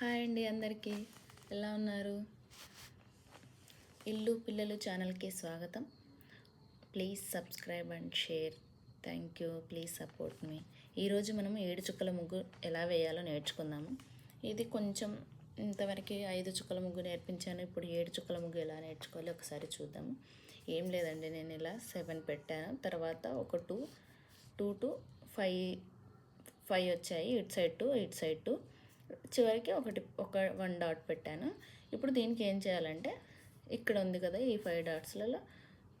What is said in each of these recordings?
Hi అండి అందరికీ. ఎలా ఉన్నారు? ఇల్లు పిల్లలు ఛానల్కి స్వాగతం. Please subscribe and share. Thank you. Please support మీ. ఈరోజు మనం ఏడు చుక్కల ముగ్గు ఎలా వేయాలో నేర్చుకుందాము. ఇది కొంచెం ఇంతవరకు ఐదు చుక్కల ముగ్గు నేర్పించాను. ఇప్పుడు ఏడు చుక్కల ముగ్గు ఎలా నేర్చుకోవాలి ఒకసారి చూద్దాము. ఏం లేదండి నేను ఇలా సెవెన్ పెట్టాను. తర్వాత ఒక two two two five five వచ్చాయి. ఇటు సైడ్ టు ఇటు సైడ్ టు. చివరికి ఒకటి ఒక వన్ డాట్ పెట్టాను. ఇప్పుడు దీనికి ఏం చేయాలంటే ఇక్కడ ఉంది కదా ఈ ఫైవ్ డాట్స్లలో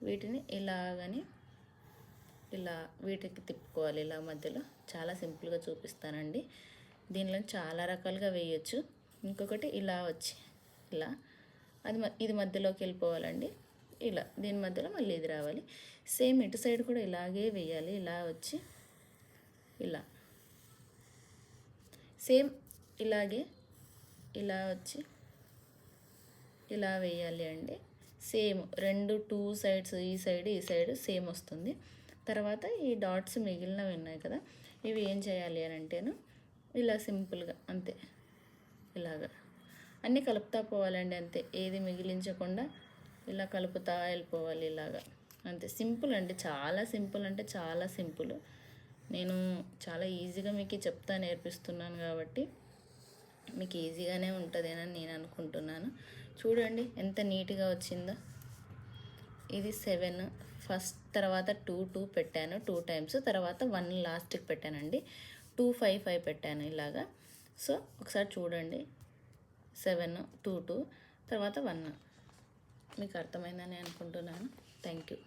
వీటిని ఇలాగని ఇలా వీటికి తిప్పుకోవాలి. ఇలా మధ్యలో చాలా సింపుల్గా చూపిస్తానండి. దీనిలో చాలా రకాలుగా వేయచ్చు. ఇంకొకటి ఇలా వచ్చి ఇలా. అది మ- ఇది మధ్యలోకి వెళ్ళిపోవాలండి. ఇలా దీని మధ్యలో మళ్ళీ ఇది రావాలి. సేమ్ ఇటు సైడ్ కూడా ఇలాగే వేయాలి. ఇలా వచ్చి ఇలా. సేమ్ ఇలాగే ఇలా వచ్చి ఇలా వేయాలి అండి. సేమ్ రెండు టూ సైడ్స్ ఈ సైడ్ ఈ సైడ్ సేమ్ వస్తుంది. తర్వాత ఈ డాట్స్ మిగిలినవి ఉన్నాయి కదా ఇవి ఏం చేయాలి అని అంటేను ఇలా సింపుల్గా అంతే. ఇలాగా. అన్నీ కలుపుతా పోవాలండి అంతే. ఏది మిగిలించకుండా ఇలా కలుపుతా వెళ్ళిపోవాలి ఇలాగా. అంతే. సింపుల్ అండి. చాలా సింపుల్ అంటే చాలా సింపుల్. నేను చాలా ఈజీగా మీకు చెప్తా నేర్పిస్తున్నాను కాబట్టి. మీకు ఈజీగానే ఉంటుందేనని నేను అనుకుంటున్నాను. చూడండి ఎంత నీట్గా వచ్చిందో. ఇది సెవెన్ ఫస్ట్ తర్వాత టూ టూ పెట్టాను. టూ టైమ్స్ తర్వాత వన్ లాస్ట్కి పెట్టానండి. టూ ఫైవ్ ఫైవ్ పెట్టాను ఇలాగా. సో ఒకసారి చూడండి. సెవెన్ టూ టూ తర్వాత వన్. మీకు అర్థమైందని అనుకుంటున్నాను. Thank you.